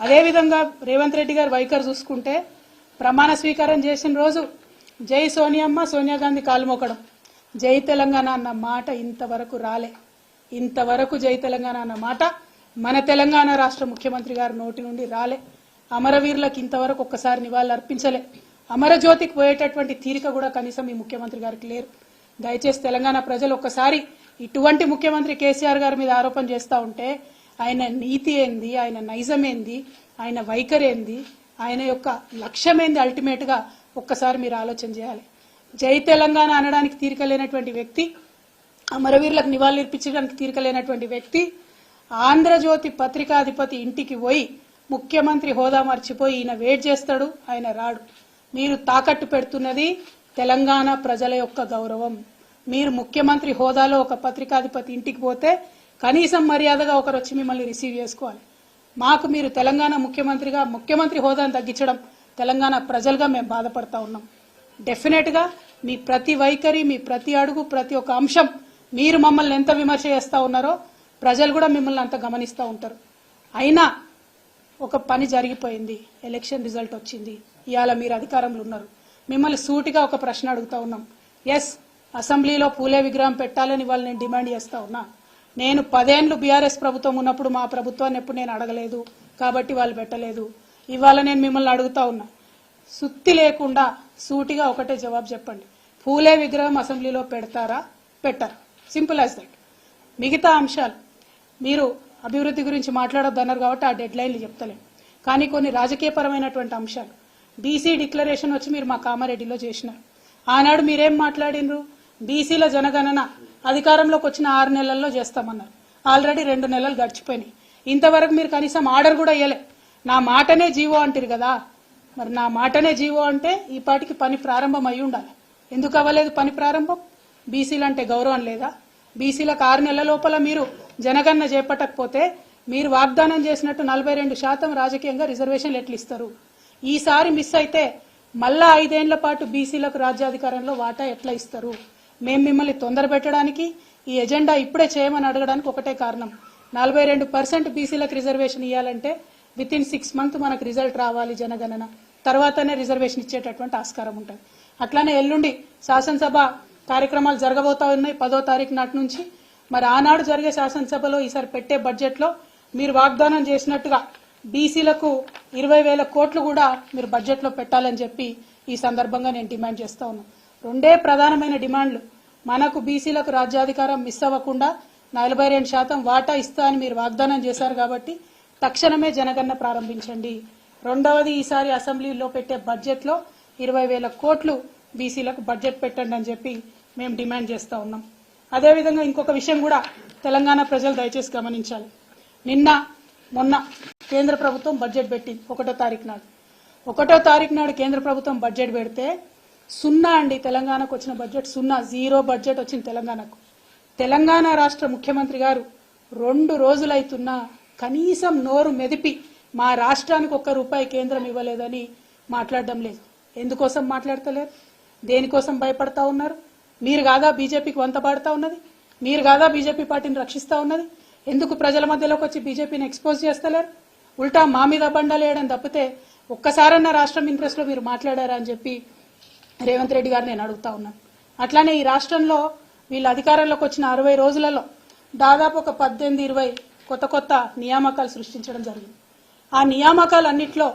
అదేవిధంగా రేవంత్ రెడ్డి గారు వైఖరి చూసుకుంటే ప్రమాణ స్వీకారం చేసిన రోజు జై సోనియమ్మ సోనియా గాంధీ కాలు జై తెలంగాణ అన్న మాట ఇంతవరకు రాలే. ఇంతవరకు జై తెలంగాణ అన్న మాట మన తెలంగాణ రాష్ట్ర ముఖ్యమంత్రి గారి నోటి నుండి రాలే. అమరవీరులకు ఇంతవరకు ఒక్కసారి నివాళులు అర్పించలే. అమరజ్యోతికి పోయేటటువంటి తీరిక కూడా కనీసం ఈ ముఖ్యమంత్రి గారికి లేరు. దయచేసి తెలంగాణ ప్రజలు ఒక్కసారి ఇటువంటి ముఖ్యమంత్రి కేసీఆర్ గారి మీద ఆరోపణ చేస్తూ ఉంటే ఆయన నీతి ఏంది? ఆయన నైజమేంది ఆయన వైఖరేంది ఆయన యొక్క లక్ష్యం ఏంది ఒక్కసారి మీరు ఆలోచన చేయాలి. జై తెలంగాణ అనడానికి తీరిక లేనటువంటి వ్యక్తి అమరవీరులకు నివాళులర్పించడానికి తీరిక లేనటువంటి వ్యక్తి ఆంధ్రజ్యోతి పత్రికాధిపతి ఇంటికి పోయి ముఖ్యమంత్రి హోదా మర్చిపోయి ఈయన వెయిట్ చేస్తాడు ఆయన రాడు. మీరు తాకట్టు పెడుతున్నది తెలంగాణ ప్రజల యొక్క గౌరవం. మీరు ముఖ్యమంత్రి హోదాలో ఒక పత్రికాధిపతి ఇంటికి పోతే కనీసం మర్యాదగా ఒకరు వచ్చి మిమ్మల్ని రిసీవ్ చేసుకోవాలి. మాకు మీరు తెలంగాణ ముఖ్యమంత్రిగా ముఖ్యమంత్రి హోదాను తగ్గించడం తెలంగాణ ప్రజలుగా మేము బాధపడతా ఉన్నాం. డెఫినెట్గా మీ ప్రతి వైఖరి మీ ప్రతి అడుగు ప్రతి ఒక్క అంశం మీరు మమ్మల్ని ఎంత విమర్శ చేస్తూ ఉన్నారో ప్రజలు కూడా మిమ్మల్ని అంత గమనిస్తూ ఉంటారు. అయినా ఒక పని జరిగిపోయింది ఎలక్షన్ రిజల్ట్ వచ్చింది. ఇవాళ మీరు అధికారంలో ఉన్నారు. మిమ్మల్ని సూటిగా ఒక ప్రశ్న అడుగుతా ఉన్నాం. ఎస్ అసెంబ్లీలో పూలే విగ్రహం పెట్టాలని వాళ్ళు నేను డిమాండ్ చేస్తా ఉన్నా. నేను పదేండ్లు బీఆర్ఎస్ ప్రభుత్వం ఉన్నప్పుడు మా ప్రభుత్వాన్ని ఎప్పుడు నేను అడగలేదు. కాబట్టి వాళ్ళు పెట్టలేదు. ఇవాళ నేను మిమ్మల్ని అడుగుతా ఉన్నా. సుత్తి లేకుండా సూటిగా ఒకటే జవాబు చెప్పండి. పూలే విగ్రహం అసెంబ్లీలో పెడతారా? పెట్టారా? Simple as that. మిగతా అంశాలు. మీరు అభివృద్ధి గురించి మాట్లాడొద్దన్నారు కాబట్టి ఆ డెడ్ లైన్లు చెప్తలేం కానీ కొన్ని రాజకీయపరమైనటువంటి అంశాలు. బీసీ డిక్లరేషన్ వచ్చి మీరు మా కామారెడ్డిలో చేసినారు. ఆనాడు మీరేం మాట్లాడినరు? బీసీల జనగణన అధికారంలోకి వచ్చిన ఆరు నెలల్లో చేస్తామన్నారు. ఆల్రెడీ రెండు నెలలు గడిచిపోయినాయి. ఇంతవరకు మీరు కనీసం ఆర్డర్ కూడా ఇవ్వలే నా మాటనే జీవో అంటారు కదా. మరి నా మాటనే జీవో అంటే ఈ పాటికి పని ప్రారంభం అయి ఉండాలి. ఎందుకు అవ్వలేదు పని ప్రారంభం? బీసీలు అంటే గౌరవం లేదా? బీసీలకు ఆరు నెలల లోపల మీరు జనగణన చేపట్టకపోతే మీరు వాగ్దానం చేసినట్టు నలభై రెండు శాతం రాజకీయంగా రిజర్వేషన్లు ఎట్లు ఇస్తారు. ఈసారి మిస్ అయితే మళ్ళా ఐదేళ్ళ పాటు బీసీలకు రాజ్యాధికారంలో వాటా ఎట్లా ఇస్తారు? మేము మిమ్మల్ని తొందర పెట్టడానికి ఈ ఎజెండా ఇప్పుడే చేయమని అడగడానికి ఒకటే కారణం. నలభై రెండు పర్సెంట్ బీసీలకు రిజర్వేషన్ ఇవ్వాలంటే విత్ ఇన్ సిక్స్ మంత్ మనకు రిజల్ట్ రావాలి జనగణన. తర్వాతనే రిజర్వేషన్ ఇచ్చేటటువంటి ఆస్కారం ఉంటుంది. అట్లానే ఎల్లుండి శాసనసభ కార్యక్రమాలు జరగబోతా ఉన్నాయి పదో తారీఖు నాటి నుంచి. మరి ఆనాడు జరిగే శాసనసభలో ఈసారి పెట్టే బడ్జెట్లో మీరు వాగ్దానం చేసినట్టుగా బీసీలకు ఇరవై వేల కోట్లు కూడా మీరు బడ్జెట్లో పెట్టాలని చెప్పి ఈ సందర్భంగా నేను డిమాండ్ చేస్తా ఉన్నాను. రెండే ప్రధానమైన డిమాండ్లు. మనకు బీసీలకు రాజ్యాధికారం మిస్ అవ్వకుండా నలభై రెండు శాతం వాటా ఇస్తా అని మీరు వాగ్దానం చేశారు కాబట్టి తక్షణమే జనగణన ప్రారంభించండి. రెండవది ఈసారి అసెంబ్లీలో పెట్టే బడ్జెట్లో ఇరవై వేల కోట్లు బీసీలకు బడ్జెట్ పెట్టండి అని చెప్పి మేము డిమాండ్ చేస్తూ ఉన్నాం. అదేవిధంగా ఇంకొక విషయం కూడా తెలంగాణ ప్రజలు దయచేసి గమనించాలి. నిన్న మొన్న కేంద్ర ప్రభుత్వం బడ్జెట్ పెట్టింది ఒకటో తారీఖు నాడు. ఒకటో తారీఖు నాడు కేంద్ర ప్రభుత్వం బడ్జెట్ పెడితే సున్నా అండి. తెలంగాణకు వచ్చిన బడ్జెట్ సున్నా. జీరో బడ్జెట్ వచ్చింది తెలంగాణకు. తెలంగాణ రాష్ట్ర ముఖ్యమంత్రి గారు రెండు రోజులైతున్నా కనీసం నోరు మెదిపి మా రాష్ట్రానికి ఒక్క రూపాయి కేంద్రం ఇవ్వలేదని మాట్లాడడం లేదు. ఎందుకోసం మాట్లాడతలేరు? దేనికోసం భయపడతా ఉన్నారు? మీరు కాదా బీజేపీకి వంత పాడుతూ ఉన్నది? మీరు కాదా బీజేపీ పార్టీని రక్షిస్తూ ఉన్నది? ఎందుకు ప్రజల మధ్యలోకి వచ్చి బీజేపీని ఎక్స్పోజ్ చేస్తలేరు? ఉల్టా మా మీద బండలేయడం తప్పితే ఒక్కసారన్నా రాష్ట్రం ఇంట్రెస్ట్లో మీరు మాట్లాడారా అని చెప్పి రేవంత్ రెడ్డి గారు నేను అడుగుతా ఉన్నాను అట్లానే ఈ రాష్ట్రంలో వీళ్ళ అధికారంలోకి వచ్చిన అరవై రోజులలో దాదాపు ఒక పద్దెనిమిది ఇరవై కొత్త కొత్త నియామకాలు సృష్టించడం జరిగింది. ఆ నియామకాలన్నింటిలో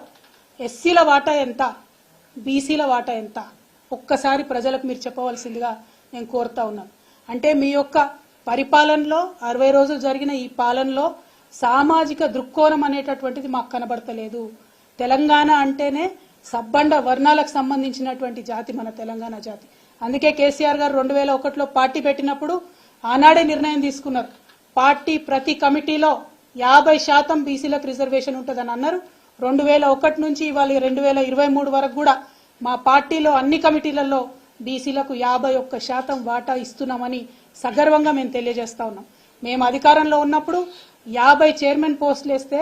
ఎస్సీల వాటా ఎంత బీసీల వాటా ఎంత ఒక్కసారి ప్రజలకు మీరు చెప్పవలసిందిగా నేను కోరుతా ఉన్నాను అంటే మీ యొక్క పరిపాలనలో అరవై రోజులు జరిగిన ఈ పాలనలో సామాజిక దృక్కోణం అనేటటువంటిది మాకు కనబడతలేదు. తెలంగాణ అంటేనే సబ్బండ వర్ణాలకు సంబంధించినటువంటి జాతి మన తెలంగాణ జాతి. అందుకే కేసీఆర్ గారు రెండు వేల ఒకటిలో పార్టీ పెట్టినప్పుడు ఆనాడే నిర్ణయం తీసుకున్నారు. పార్టీ ప్రతి కమిటీలో యాభై శాతం బీసీలకు రిజర్వేషన్ ఉంటుందని అన్నారు. రెండు వేల ఒకటి నుంచి ఇవాళ రెండు వేల ఇరవై మూడు వరకు కూడా మా పార్టీలో అన్ని కమిటీలలో బీసీలకు యాభై ఒక్క శాతం వాటా ఇస్తున్నామని సగర్వంగా మేము తెలియజేస్తా ఉన్నాం. మేము అధికారంలో ఉన్నప్పుడు యాభై చైర్మన్ పోస్టులు వేస్తే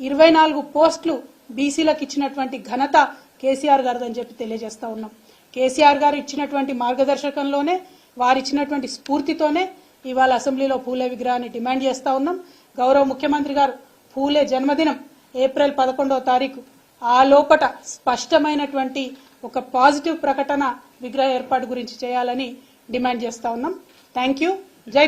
ఇరవై నాలుగు పోస్టులు బీసీలకు ఇచ్చినటువంటి ఘనత కేసీఆర్ గారిదని చెప్పి తెలియజేస్తా ఉన్నాం. కేసీఆర్ గారు ఇచ్చినటువంటి మార్గదర్శకంలోనే వారిచ్చినటువంటి స్ఫూర్తితోనే ఇవాళ అసెంబ్లీలో పూలే విగ్రహాన్ని డిమాండ్ చేస్తా ఉన్నాం. గౌరవ ముఖ్యమంత్రి గారు పూలే జన్మదినం ఏప్రిల్ పదకొండవ తారీఖు. ఆ లోపట స్పష్టమైనటువంటి ఒక పాజిటివ్ ప్రకటన విగ్రహ ఏర్పాటు గురించి చేయాలని డిమాండ్ చేస్తా ఉన్నాం. Thank you. జై